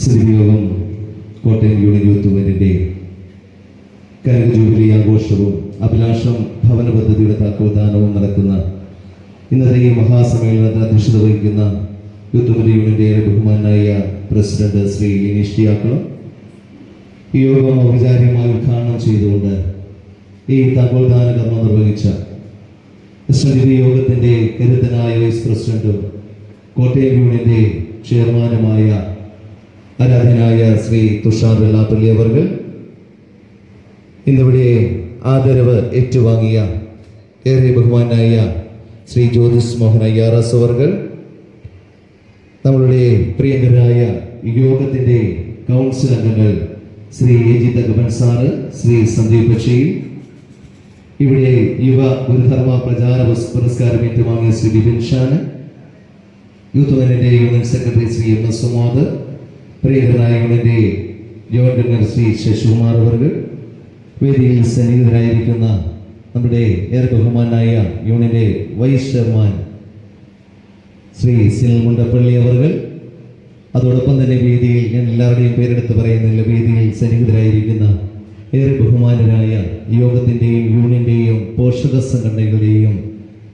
ശ്രീയോഗം കോട്ടയം മൂവ്മെന്റിന്റെ കനക jubilee ആഘോഷവും അഭിലാഷം ഭവന പദ്ധതിയുടെ താക്കോദാനവും നടക്കുന്ന ഇന്നത്തെ ഈ മഹാസമ്മേളനത്തിന് അധ്യക്ഷത വഹിക്കുന്ന യൂത്ത് മൂവ്മെന്റ് യൂണിയന്റെ ഏറെ ബഹുമാനായ പ്രസിഡന്റ് ശ്രീ ലിനീഷ് ടിയാക്കളം ഈ യോഗം ഔപചാരികമായി ഉദ്ഘാടനം ചെയ്തുകൊണ്ട് ഈ താക്കോൽദാന കർമ്മം നിർവഹിച്ച എസ് എൻ ഡി യോഗത്തിന്റെ കരുത്തനായ വൈസ് പ്രസിഡന്റും കോട്ടയം യൂണിയന്റെ ചെയർമാനുമായ ആരാധനായ ശ്രീ തുഷാർ വെള്ളാപ്പള്ളി അവർ ഇന്നിവിടെ ആദരവ് ഏറ്റുവാങ്ങിയ ഏറെ ബഹുമാനായ ശ്രീ ജ്യോതിസ് മോഹൻ അയ്യാറസ് അവർ നമ്മളുടെ പ്രിയങ്കരായ യോഗത്തിന്റെ കൗൺസിൽ അംഗങ്ങൾ Shri A G Thakavan sir Shri Sandeep Basheer ഇവിടെ യുവ ഗുരുധർമ്മ പ്രചാര പുരസ്- പുരസ്കാരം ഏറ്റുവാങ്ങിയ Shri Bibin Shan youth union secretary Shri M S Sumod joint general Shri Sasikumar വേദിയിൽ സന്നിഹിതരായിരിക്കുന്ന നമ്മുടെ ഏറെ ബഹുമാനായ യൂണിന്റെ വൈസ് ചെയർമാൻ ശ്രീ സിനിൽ മുണ്ടപ്പള്ളി അവർ അതോടൊപ്പം തന്നെ വേദിയിൽ ഞാൻ എല്ലാവരുടെയും പേരെടുത്ത് പറയുന്നില്ല വേദിയിൽ സന്നിഹിതരായിരിക്കുന്ന ഏറെ ബഹുമാനരായ യോഗത്തിന്റെയും യൂണിന്റെയും പോഷക സംഘടനകളുടെയും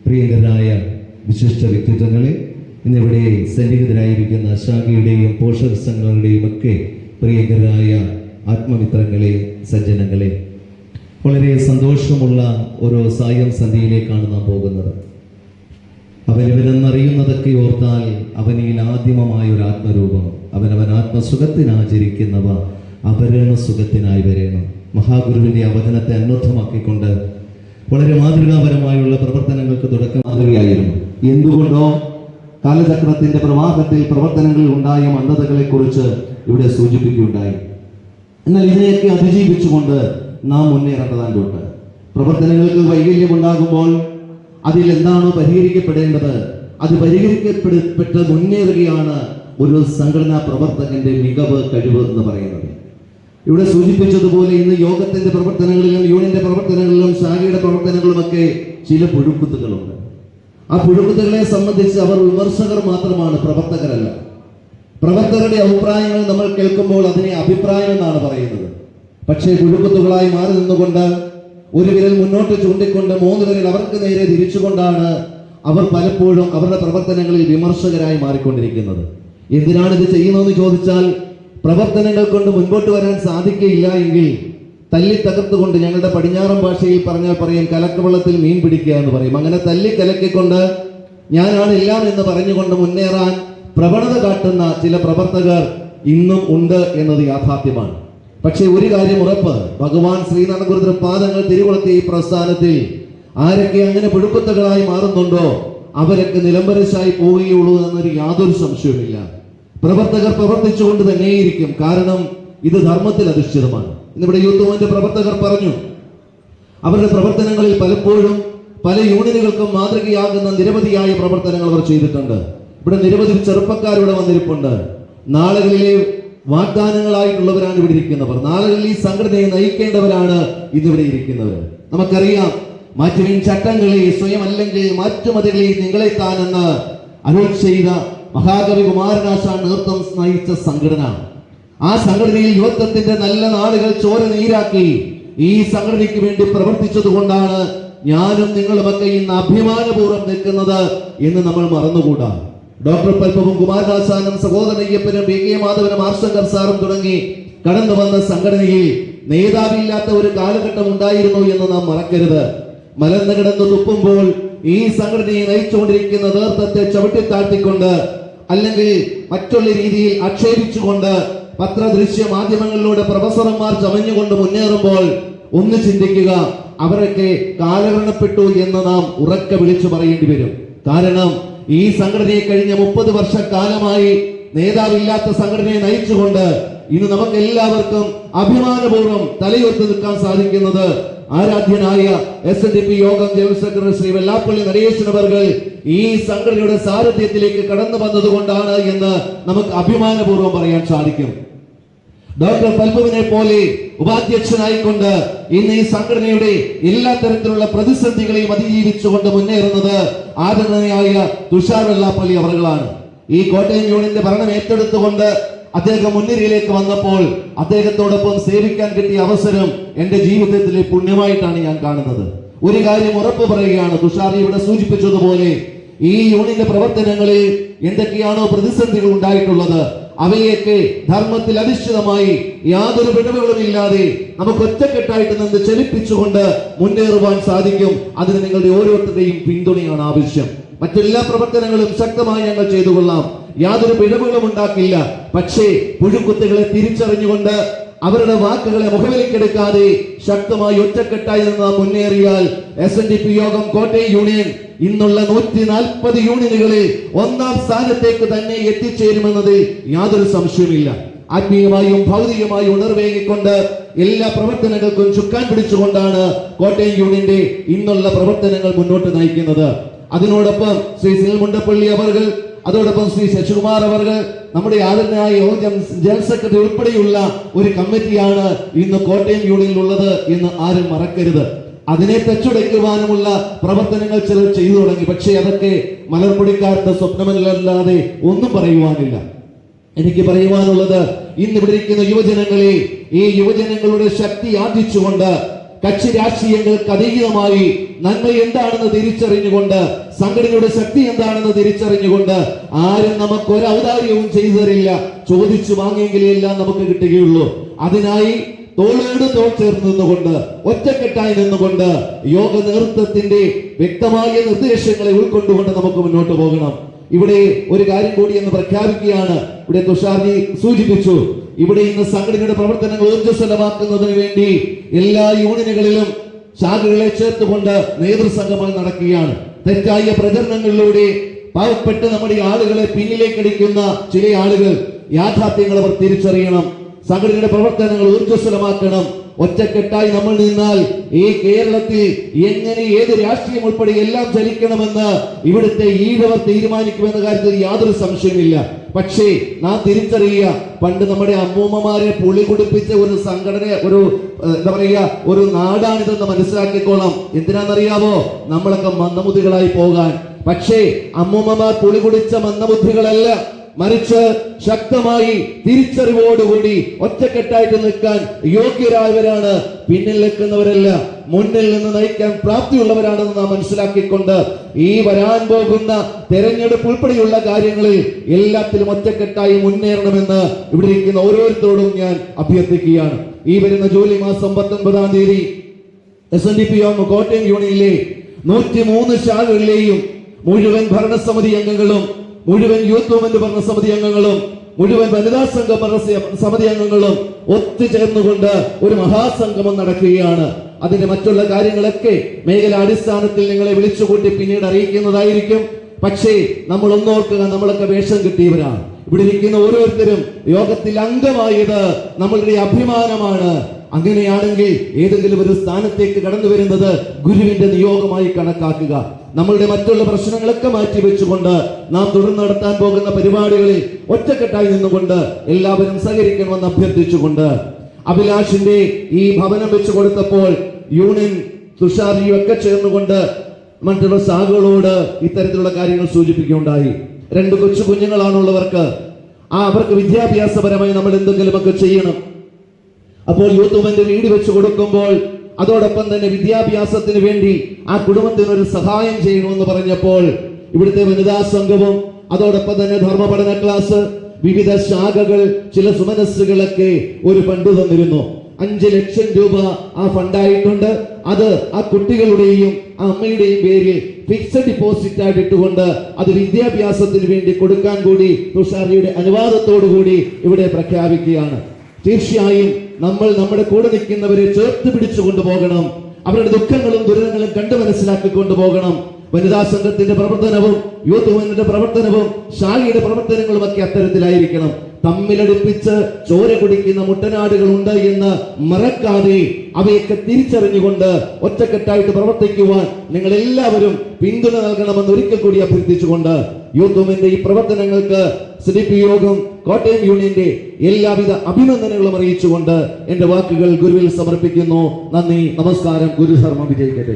പ്രിയങ്കരായ വിശിഷ്ട വ്യക്തിത്വങ്ങളെ ഇന്നിവിടെ സന്നിഹിതരായിരിക്കുന്ന ശാഖയുടെയും പോഷക സംഘങ്ങളുടെയും ഒക്കെ പ്രിയങ്കരായ ആത്മമിത്രങ്ങളെ സജ്ജനങ്ങളെ വളരെ സന്തോഷമുള്ള ഒരു സായം സന്ധ്യയിലേക്കാണ് നാം പോകുന്നത്. അവനവനെന്നറിയുന്നതൊക്കെ ഓർത്താൽ അവനിൽ ആദിമമായ ഒരു ആത്മരൂപം അവനവൻ ആത്മസുഖത്തിനാചരിക്കുന്നവ അവരണ സുഖത്തിനായി വരേണം. മഹാഗുരുവിന്റെ അവതനത്തെ അന്വർത്ഥമാക്കിക്കൊണ്ട് വളരെ മാതൃകാപരമായുള്ള പ്രവർത്തനങ്ങൾക്ക് തുടക്കം മാതൃകയായിരുന്നു. എന്തുകൊണ്ടോ കാലചക്രത്തിന്റെ പ്രവാഹത്തിൽ പ്രവർത്തനങ്ങളിൽ ഉണ്ടായ മന്ദതകളെ കുറിച്ച് ഇവിടെ സൂചിപ്പിക്കുകയുണ്ടായി. എന്നാൽ ഇതിനെയൊക്കെ അതിജീവിച്ചുകൊണ്ട് നാം മുന്നേറേണ്ടതായിട്ടുണ്ട്. പ്രവർത്തനങ്ങൾക്ക് വൈകല്യമുണ്ടാകുമ്പോൾ അതിൽ എന്താണോ പരിഹരിക്കപ്പെടേണ്ടത് അത് പരിഹരിക്കപ്പെട്ട് മുന്നേറുകയാണ് ഒരു സംഘടനാ പ്രവർത്തകന്റെ മികവ് കഴിവ് എന്ന് പറയുന്നത്. ഇവിടെ സൂചിപ്പിച്ചതുപോലെ ഇന്ന് യോഗത്തിന്റെ പ്രവർത്തനങ്ങളിലും യൂണിയന്റെ പ്രവർത്തനങ്ങളിലും ശാഖയുടെ പ്രവർത്തനങ്ങളിലുമൊക്കെ ചില പുഴുക്കുത്തുകളുണ്ട്. പുഴുക്കുത്തുകളെ സംബന്ധിച്ച് അവർ വിമർശകർ മാത്രമാണ് പ്രവർത്തകരല്ല. പ്രവർത്തകരുടെ അഭിപ്രായങ്ങൾ നമ്മൾ കേൾക്കുമ്പോൾ അതിനെ അഭിപ്രായം എന്നാണ് പറയുന്നത്. പക്ഷേ പുഴുക്കുത്തുകളായി മാറി നിന്നുകൊണ്ട് ഒരു വിരൽ മുന്നോട്ട് ചൂണ്ടിക്കൊണ്ട് മൂന്ന് വിരൽ അവർക്ക് നേരെ തിരിച്ചുകൊണ്ടാണ് അവർ പലപ്പോഴും അവരുടെ പ്രവർത്തനങ്ങളിൽ വിമർശകരായി മാറിക്കൊണ്ടിരിക്കുന്നത്. എന്തിനാണ് ഇത് ചെയ്യുന്നതെന്ന് ചോദിച്ചാൽ പ്രവർത്തനങ്ങൾ കൊണ്ട് മുൻപോട്ട് വരാൻ സാധിക്കുകയില്ല എങ്കിൽ തല്ലി തകർത്തുകൊണ്ട് ഞങ്ങളുടെ പടിഞ്ഞാറൻ ഭാഷയിൽ പറഞ്ഞാൽ പറയും കലക്കവെള്ളത്തിൽ മീൻ പിടിക്കുക എന്ന് പറയും. അങ്ങനെ തല്ലി കലക്കിക്കൊണ്ട് ഞാനാണ് എല്ലാം എന്ന് പറഞ്ഞുകൊണ്ട് മുന്നേറാൻ പ്രവണത കാട്ടുന്ന ചില പ്രവർത്തകർ ഇന്നും ഉണ്ട് എന്നത് യാഥാർത്ഥ്യമാണ്. പക്ഷേ ഒരു കാര്യം ഉറപ്പ് ഭഗവാൻ ശ്രീനാഥ ഗുരുതര പാദങ്ങൾ തിരുകൊളുത്തിയ ഈ പ്രസ്ഥാനത്തിൽ ആരൊക്കെ അങ്ങനെ പുഴുക്കുത്തകളായി മാറുന്നുണ്ടോ അവരൊക്കെ നിലംബരശായി പോവുകയുള്ളൂ എന്നൊരു യാതൊരു സംശയവുമില്ല. പ്രവർത്തകർ പ്രവർത്തിച്ചുകൊണ്ട് തന്നെയിരിക്കും. കാരണം ഇത് ധർമ്മത്തിൽ അധിഷ്ഠിതമാണ്. ഇന്നിവിടെ മൂവ്മെന്റ് പ്രവർത്തകർ പറഞ്ഞു അവരുടെ പ്രവർത്തനങ്ങളിൽ പലപ്പോഴും പല യൂണിയനുകൾക്കും മാതൃകയാകുന്ന നിരവധിയായ പ്രവർത്തനങ്ങൾ അവർ ചെയ്തിട്ടുണ്ട്. ഇവിടെ നിരവധി ചെറുപ്പക്കാരിവിടെ വന്നിരിപ്പുണ്ട്. നാളുകളിലെ വാഗ്ദാനങ്ങളായിട്ടുള്ളവരാണ് ഇവിടെ ഇരിക്കുന്നവർ. നാളുകളിൽ ഈ സംഘടനയെ നയിക്കേണ്ടവരാണ് ഇന്നിവിടെ ഇരിക്കുന്നവർ. നമുക്കറിയാം മാറ്റുവിൻ ചട്ടങ്ങളെ സ്വയം അല്ലെങ്കിൽ മാറ്റുമതികളെ നിങ്ങളെ താനെന്ന് അരുൾ ചെയ്ത മഹാകവി കുമാരനാശാൻ നേതൃത്വം നയിച്ച സംഘടന. ആ സംഘടനയിൽ യുവത്വത്തിന്റെ നല്ല നാളുകൾ ചോര നീരാക്കി ഈ സംഘടനയ്ക്ക് വേണ്ടി പ്രവർത്തിച്ചത് കൊണ്ടാണ് ഞാനും നിങ്ങളുമൊക്കെ ഇന്ന് അഭിമാനപൂർവം നിൽക്കുന്നത് എന്ന് നമ്മൾ മറന്നുകൂടാ. ഡോക്ടർ പൽപ്പവും കുമാരദാസാനും സഹോദരൻ അയ്യപ്പനും വി കെ മാധവനും ആർശങ്കർ സാറും തുടങ്ങി കടന്നു വന്ന സംഘടനയിൽ നേതാവില്ലാത്ത ഒരു കാലഘട്ടം ഉണ്ടായിരുന്നു എന്ന് നാം മറക്കരുത്. മലർന്നു കിടന്ന് തുപ്പുമ്പോൾ ഈ സംഘടനയെ നയിച്ചുകൊണ്ടിരിക്കുന്ന നേതൃത്വത്തെ ചവിട്ടിത്താഴ്ത്തിക്കൊണ്ട് അല്ലെങ്കിൽ മറ്റുള്ള രീതിയിൽ ആക്ഷേപിച്ചുകൊണ്ട് പത്രദൃശ്യ മാധ്യമങ്ങളിലൂടെ പ്രൊഫസർമാർ ചമഞ്ഞുകൊണ്ട് മുന്നേറുമ്പോൾ ഒന്ന് ചിന്തിക്കുക അവരൊക്കെ കാലഹരണപ്പെട്ടു എന്ന് നാം ഉറക്കെ വിളിച്ചു പറയേണ്ടി വരും. കാരണം ഈ സംഘടനയെ കഴിഞ്ഞ മുപ്പത് വർഷക്കാലമായി നേതാവില്ലാത്ത സംഘടനയെ നയിച്ചുകൊണ്ട് ഇന്ന് നമുക്ക് എല്ലാവർക്കും അഭിമാനപൂർവം തലയുയർത്തി നിൽക്കാൻ സാധിക്കുന്നത് ആരാധ്യനായ S N D P Yogam general secretary Shri Vellappally Natesan ഈ സംഘടനയുടെ സാരഥ്യത്തിലേക്ക് കടന്നു വന്നതുകൊണ്ടാണ് എന്ന് നമുക്ക് അഭിമാനപൂർവം പറയാൻ സാധിക്കും. ഡോക്ടർ പൽപുവിനെ പോലെ ഉപാധ്യക്ഷനായിക്കൊണ്ട് ഇന്ന് ഈ സംഘടനയുടെ എല്ലാ തരത്തിലുള്ള പ്രതിസന്ധികളെയും അതിജീവിച്ചുകൊണ്ട് മുന്നേറുന്നത് ആദരണീയായ തുഷാർ വെള്ളാപ്പള്ളി അവറുകളാണ് ഈ കോട്ടയം യൂണിയന്റെ ഭരണം ഏറ്റെടുത്തുകൊണ്ട് അദ്ദേഹം മുൻനിരയിലേക്ക് വന്നപ്പോൾ അദ്ദേഹത്തോടൊപ്പം സേവിക്കാൻ കിട്ടിയ അവസരം എന്റെ ജീവിതത്തിലെ പുണ്യമായിട്ടാണ് ഞാൻ കാണുന്നത്. ഒരു കാര്യം ഉറപ്പ് പറയുകയാണ് തുഷാർ ഇവിടെ സൂചിപ്പിച്ചതുപോലെ ഈ യൂണിന്റെ പ്രവർത്തനങ്ങളിൽ എന്തൊക്കെയാണോ പ്രതിസന്ധികൾ ഉണ്ടായിട്ടുള്ളത് അവയൊക്കെ ധർമ്മത്തിൽ അധിഷ്ഠിതമായി യാതൊരു വിടവുകളും ഇല്ലാതെ നമുക്ക് ഒറ്റക്കെട്ടായിട്ട് നിന്ന് ചലിപ്പിച്ചുകൊണ്ട് മുന്നേറുവാൻ സാധിക്കും. അതിന് നിങ്ങളുടെ ഓരോരുത്തരുടെയും പിന്തുണയാണ് ആവശ്യം. മറ്റെല്ലാ പ്രവർത്തനങ്ങളും ശക്തമായി ഞങ്ങൾ ചെയ്തു കൊള്ളാം യാതൊരു പിഴവുകളും ഉണ്ടാക്കില്ല. പക്ഷേ പുഴുക്കുത്തുകളെ തിരിച്ചറിഞ്ഞുകൊണ്ട് അവരുടെ വാക്കുകളെ മുഖവിലേക്കെടുക്കാതെ ശക്തമായി ഒറ്റക്കെട്ടായി നിന്ന് മുന്നേറിയാൽ S N D P Yogam Kottayam union ഇന്നുള്ള നൂറ്റി നാൽപ്പത് യൂണിയനുകളിൽ ഒന്നാം സ്ഥാനത്തേക്ക് തന്നെ എത്തിച്ചേരുമെന്നത് യാതൊരു സംശയവുമില്ല. ആത്മീയമായും ഭൗതികമായും ഉണർവേകിക്കൊണ്ട് എല്ലാ പ്രവർത്തനങ്ങൾക്കും ചുക്കാൻ പിടിച്ചുകൊണ്ടാണ് കോട്ടയം യൂണിയന്റെ ഇന്നുള്ള പ്രവർത്തനങ്ങൾ മുന്നോട്ട് നയിക്കുന്നത്. അതിനോടൊപ്പം ശ്രീ സിനിൽ മുണ്ടപ്പള്ളി അവർകൾ അതോടൊപ്പം ശ്രീ ശശികുമാർ അവർ നമ്മുടെ ആദരണീയ ജനറൽ സെക്രട്ടറി ഉൾപ്പെടെയുള്ള ഒരു കമ്മിറ്റിയാണ് ഇന്ന് കോട്ടയം യൂണിയനിൽ ഉള്ളത് എന്ന് ആരും മറക്കരുത്. അതിനെ തച്ചുടയ്ക്കുവാനുമുള്ള പ്രവർത്തനങ്ങൾ ചിലർ ചെയ്തു തുടങ്ങി. പക്ഷേ അതൊക്കെ മലർപ്പൊടിക്കാരുടെ സ്വപ്നമല്ലാതെ ഒന്നും പറയുവാനില്ല. എനിക്ക് പറയുവാനുള്ളത് ഇന്ന് ഇവിടെ ഇരിക്കുന്ന യുവജനങ്ങളെ ഈ യുവജനങ്ങളുടെ ശക്തി ആർജിച്ചുകൊണ്ട് കക്ഷി രാഷ്ട്രീയങ്ങൾക്ക് അതീതമായി നന്മ എന്താണെന്ന് തിരിച്ചറിഞ്ഞുകൊണ്ട് സംഘടനയുടെ ശക്തി എന്താണെന്ന് തിരിച്ചറിഞ്ഞുകൊണ്ട് ആരും നമുക്ക് ഒരു ഔദാര്യവും ചെയ്തു തരില്ല. ചോദിച്ചു വാങ്ങിയെങ്കിലേ എല്ലാം നമുക്ക് കിട്ടുകയുള്ളൂ. അതിനായി തോളോട് തോൾ ചേർന്ന് നിന്നുകൊണ്ട് ഒറ്റക്കെട്ടായി നിന്നുകൊണ്ട് യോഗ നേതൃത്വത്തിന്റെ വ്യക്തമായ നിർദ്ദേശങ്ങളെ ഉൾക്കൊണ്ടുകൊണ്ട് നമുക്ക് മുന്നോട്ട് പോകണം. ഇവിടെ ഒരു കാര്യം കൂടി എന്ന് പ്രഖ്യാപിക്കുകയാണ്. ഇവിടെ തുഷാർജി സൂചിപ്പിച്ചു ഇവിടെ ഇന്ന് സംഘടനയുടെ പ്രവർത്തനങ്ങൾ ഊർജസ്വലമാക്കുന്നതിന് വേണ്ടി എല്ലാ യൂണിയനുകളിലും ശാഖകളെ ചേർത്തുകൊണ്ട് നേതൃസംഗമം നടക്കുകയാണ്. തെറ്റായ പ്രചരണങ്ങളിലൂടെ പാവപ്പെട്ട് നമ്മുടെ ആളുകളെ പിന്നിലേക്കടിക്കുന്ന ചില ആളുകൾ യാഥാർത്ഥ്യങ്ങൾ അവർ തിരിച്ചറിയണം. സംഘടനയുടെ പ്രവർത്തനങ്ങൾ ഊർജസ്വലമാക്കണം. ഒറ്റക്കെട്ടായി നമ്മൾ നിന്നാൽ ഈ കേരളത്തിൽ എങ്ങനെ ഏത് രാഷ്ട്രീയം ഉൾപ്പെടെ എല്ലാം ചലിക്കണമെന്ന് ഇവിടുത്തെ ഈഴവർ തീരുമാനിക്കുമെന്ന കാര്യത്തിൽ യാതൊരു സംശയമില്ല പക്ഷേ നാം തിരിച്ചറിയുക പണ്ട് നമ്മുടെ അമ്മൂമ്മമാരെ പുളി കുടിപ്പിച്ച ഒരു സംഘടന ഒരു എന്താ പറയുക ഒരു നാടാണിതെന്ന് മനസ്സിലാക്കിക്കോളാം. എന്തിനാണെന്നറിയാമോ നമ്മളൊക്കെ മന്ദബുദ്ധികളായി പോകാൻ. പക്ഷേ അമ്മൂമ്മമാർ പുളി കുടിച്ച മന്ദബുദ്ധികളല്ല. മറിച്ച് ശക്തമായി തിരിച്ചറിവോടുകൂടി ഒറ്റക്കെട്ടായിട്ട് നിൽക്കാൻ യോഗ്യരായവരാണ് പിന്നിൽ നിൽക്കുന്നവരല്ല മുന്നിൽ നിന്ന് നയിക്കാൻ പ്രാപ്തിയുള്ളവരാണെന്ന് നാം മനസ്സിലാക്കിക്കൊണ്ട് ഈ വരാൻ പോകുന്ന തെരഞ്ഞെടുപ്പ് ഉൾപ്പെടെയുള്ള കാര്യങ്ങളിൽ എല്ലാത്തിലും ഒറ്റക്കെട്ടായി മുന്നേറണമെന്ന് ഇവിടെ ഇരിക്കുന്ന ഓരോരുത്തരോടും ഞാൻ അഭ്യർത്ഥിക്കുകയാണ്. ഈ വരുന്ന ജൂലൈ മാസം പത്തൊൻപതാം തീയതി S N D P Yogam Kottayam യൂണിയനിലെ നൂറ്റി മൂന്ന് ശാഖകളിലെയും മുഴുവൻ ഭരണസമിതി അംഗങ്ങളും മുഴുവൻ യൂത്ത് മൂവ്മെന്റ് ഭരണസമിതി അംഗങ്ങളും മുഴുവൻ വനിതാ സംഘം ഭരണ സമിതി അംഗങ്ങളും ഒത്തുചേർന്നുകൊണ്ട് ഒരു മഹാസംഗമം നടക്കുകയാണ്. അതിന്റെ മറ്റുള്ള കാര്യങ്ങളൊക്കെ മേഖല അടിസ്ഥാനത്തിൽ നിങ്ങളെ വിളിച്ചുകൂട്ടി പിന്നീട് അറിയിക്കുന്നതായിരിക്കും. പക്ഷേ നമ്മൾ ഒന്നോർക്കുക നമ്മളൊക്കെ വേഷം കിട്ടിയവരാണ്. ഇവിടെ ഇരിക്കുന്ന ഓരോരുത്തരും യോഗത്തിൽ അംഗമായത് നമ്മളുടെ അഭിമാനമാണ്. അങ്ങനെയാണെങ്കിൽ ഏതെങ്കിലും ഒരു സ്ഥാനത്തേക്ക് കടന്നു വരുന്നത് ഗുരുവിന്റെ നിയോഗമായി കണക്കാക്കുക. നമ്മളുടെ മറ്റുള്ള പ്രശ്നങ്ങളൊക്കെ മാറ്റി വെച്ചുകൊണ്ട് നാം തുടർന്ന് നടത്താൻ പോകുന്ന പരിപാടികളിൽ ഒറ്റക്കെട്ടായി നിന്നുകൊണ്ട് എല്ലാവരും സഹകരിക്കണമെന്ന് അഭ്യർത്ഥിച്ചുകൊണ്ട് അഭിലാഷിന്റെ ഈ ഭവനം വെച്ചു കൊടുത്തപ്പോൾ യൂണിയൻ തുഷാരിയും ഒക്കെ ചേർന്നുകൊണ്ട് മറ്റുള്ള സാഹുകളോട് ഇത്തരത്തിലുള്ള കാര്യങ്ങൾ സൂചിപ്പിക്കുകയുണ്ടായി. രണ്ട് കൊച്ചു കുഞ്ഞുങ്ങളാണുള്ളവർക്ക് ആ അവർക്ക് വിദ്യാഭ്യാസപരമായി നമ്മൾ എന്തെങ്കിലുമൊക്കെ ചെയ്യണം. അപ്പോൾ യൂത്ത് വീട് വെച്ച് കൊടുക്കുമ്പോൾ അതോടൊപ്പം തന്നെ വിദ്യാഭ്യാസത്തിന് വേണ്ടി ആ കുടുംബത്തിന് ഒരു സഹായം ചെയ്യണമെന്ന് പറഞ്ഞപ്പോൾ ഇവിടുത്തെ വനിതാ സംഘവും അതോടൊപ്പം തന്നെ ധർമ്മപഠന ക്ലാസ് വിവിധ ശാഖകൾ ചില സുമനസ്സുകളൊക്കെ ഒരു ഫണ്ട് തന്നിരുന്നു. അഞ്ച് ലക്ഷം രൂപ ആ ഫണ്ടായിട്ടുണ്ട് അത് ആ കുട്ടികളുടെയും ആ അമ്മയുടെയും പേരിൽ ഫിക്സഡ് ഡിപ്പോസിറ്റ് ആയിട്ട് ഇട്ടുകൊണ്ട് അത് വിദ്യാഭ്യാസത്തിന് വേണ്ടി കൊടുക്കാൻ കൂടി തുഷാരിയുടെ അനുവാദത്തോടു കൂടി ഇവിടെ പ്രഖ്യാപിക്കുകയാണ്. തീർച്ചയായും നമ്മൾ നമ്മുടെ കൂടെ നിൽക്കുന്നവരെ ചേർത്ത് പിടിച്ചു കൊണ്ടുപോകണം. അവരുടെ ദുഃഖങ്ങളും ദുരിതങ്ങളും കണ്ടു മനസ്സിലാക്കി കൊണ്ടുപോകണം വനിതാ സംഘത്തിന്റെ പ്രവർത്തനവും യൂത്ത് മൂവ്മെന്റിന്റെ പ്രവർത്തനവും ശാഖയുടെ പ്രവർത്തനങ്ങളും ഒക്കെ അത്തരത്തിലായിരിക്കണം. തമ്മിലടുപ്പിച്ച് ചോര കുടിക്കുന്ന മുട്ടനാടുകൾ ഉണ്ട് എന്ന് മറക്കാതെ അവയൊക്കെ തിരിച്ചറിഞ്ഞുകൊണ്ട് ഒറ്റക്കെട്ടായിട്ട് പ്രവർത്തിക്കുവാൻ നിങ്ങൾ എല്ലാവരും പിന്തുണ നൽകണമെന്ന് ഒരിക്കൽ കൂടി അഭ്യർത്ഥിച്ചുകൊണ്ട് യൂത്ത് ഈ പ്രവർത്തനങ്ങൾക്ക് സി പി യോഗം കോട്ടയം യൂണിയന്റെ എല്ലാവിധ അഭിനന്ദനങ്ങളും അറിയിച്ചുകൊണ്ട് എന്റെ വാക്കുകൾ ഗുരുവിൽ സമർപ്പിക്കുന്നു. നന്ദി നമസ്കാരം. ഗുരു ശർമ്മ വിജയിക്കട്ടെ.